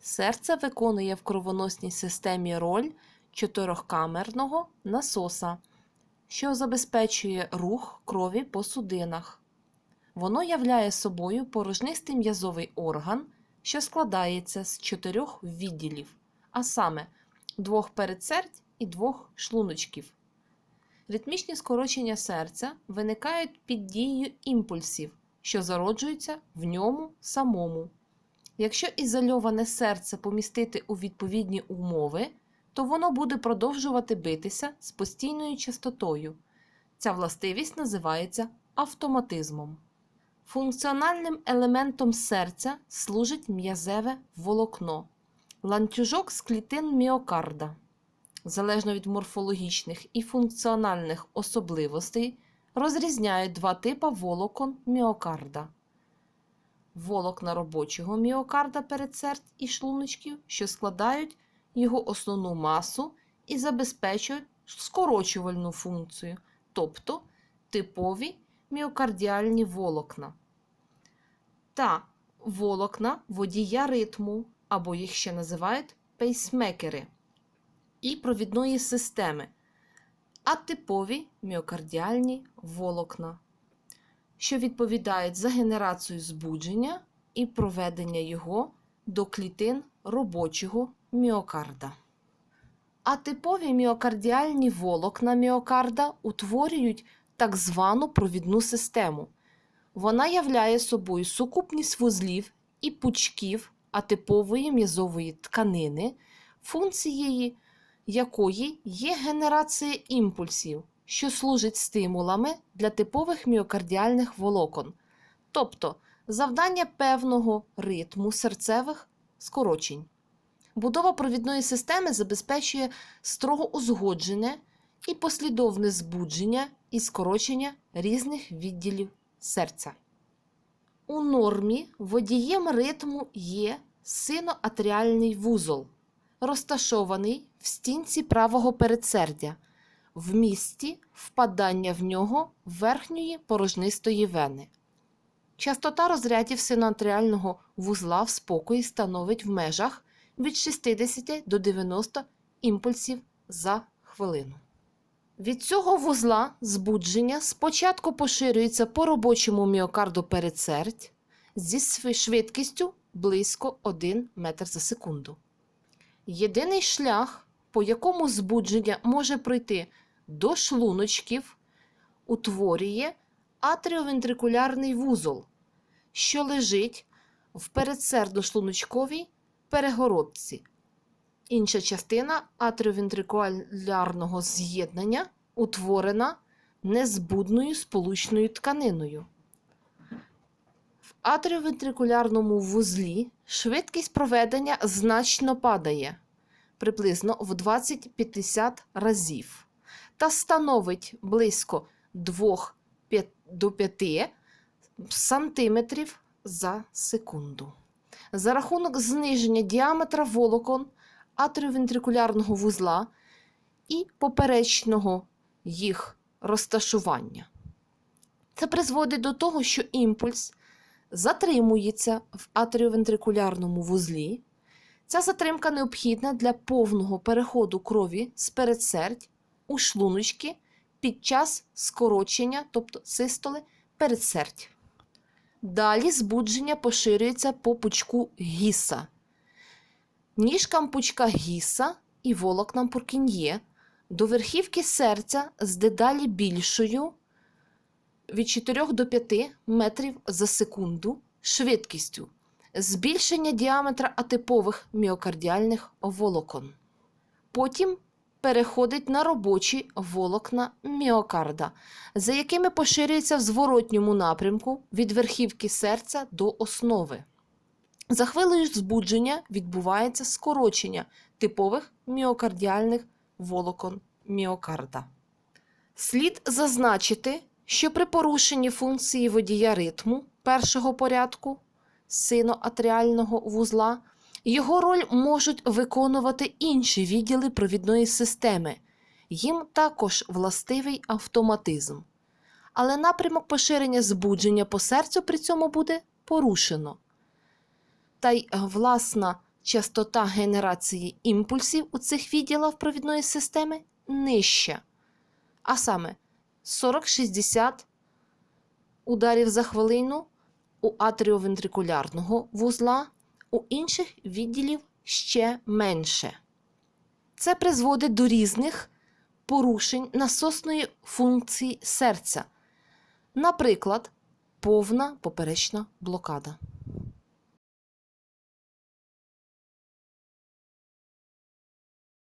Серце виконує в кровоносній системі роль чотирьохкамерного насоса, що забезпечує рух крові по судинах. Воно являє собою порожнистий м'язовий орган, що складається з чотирьох відділів, а саме двох передсердь і двох шлуночків. Ритмічні скорочення серця виникають під дією імпульсів, що зароджуються в ньому самому. Якщо ізольоване серце помістити у відповідні умови, то воно буде продовжувати битися з постійною частотою. Ця властивість називається автоматизмом. Функціональним елементом серця служить м'язеве волокно, ланцюжок з клітин міокарда. Залежно від морфологічних і функціональних особливостей, розрізняють два типи волокон міокарда. Волокна робочого міокарда передсердь і шлуночків, що складають його основну масу і забезпечують скорочувальну функцію, тобто типові міокардіальні волокна. Та волокна водія ритму, або їх ще називають пейсмекери і провідної системи, атипові міокардіальні волокна, що відповідають за генерацію збудження і проведення його до клітин робочого міокарда. Атипові міокардіальні волокна міокарда утворюють так звану провідну систему. Вона являє собою сукупність вузлів і пучків атипової м'язової тканини, функцією якої є генерація імпульсів, що служить стимулами для типових міокардіальних волокон, тобто завдання певного ритму серцевих скорочень. Будова провідної системи забезпечує строго узгоджене і послідовне збудження і скорочення різних відділів серця. У нормі водієм ритму є синоатріальний вузол, розташований в стінці правого передсердя, в місці впадання в нього верхньої порожнистої вени. Частота розрядів синоатріального вузла в спокої становить в межах від 60 до 90 імпульсів за хвилину. Від цього вузла збудження спочатку поширюється по робочому міокарду передсердь зі швидкістю близько 1 метр за секунду. Єдиний шлях, по якому збудження може пройти до шлуночків, утворює атріовентрикулярний вузол, що лежить в передсердно-шлуночковій перегородці. Інша частина атріовентрикулярного з'єднання утворена незбудною сполучною тканиною. В атріовентрикулярному вузлі швидкість проведення значно падає приблизно в 20-50 разів та становить близько 2 до 5 сантиметрів за секунду. За рахунок зниження діаметра волокон атріовентрикулярного вузла і поперечного їх розташування. Це призводить до того, що імпульс затримується в атріовентрикулярному вузлі. Ця затримка необхідна для повного переходу крові з передсердь у шлуночки під час скорочення, тобто систоли передсердь. Далі збудження поширюється по пучку гіса. Ніжкам пучка гіса і волокнам Пуркін'є до верхівки серця з дедалі більшою від 4 до 5 метрів за секунду швидкістю, збільшення діаметра атипових міокардіальних волокон. Потім переходить на робочі волокна міокарда, за якими поширюється в зворотньому напрямку від верхівки серця до основи. За хвилею збудження відбувається скорочення типових міокардіальних волокон міокарда. Слід зазначити, що при порушенні функції водія ритму першого порядку синоатріального вузла його роль можуть виконувати інші відділи провідної системи. Їм також властивий автоматизм. Але напрямок поширення збудження по серцю при цьому буде порушено. Та й е, власна частота генерації імпульсів у цих відділах провідної системи нижча, а саме 40-60 ударів за хвилину у атріовентрикулярного вузла, у інших відділів ще менше. Це призводить до різних порушень насосної функції серця, наприклад, повна поперечна блокада.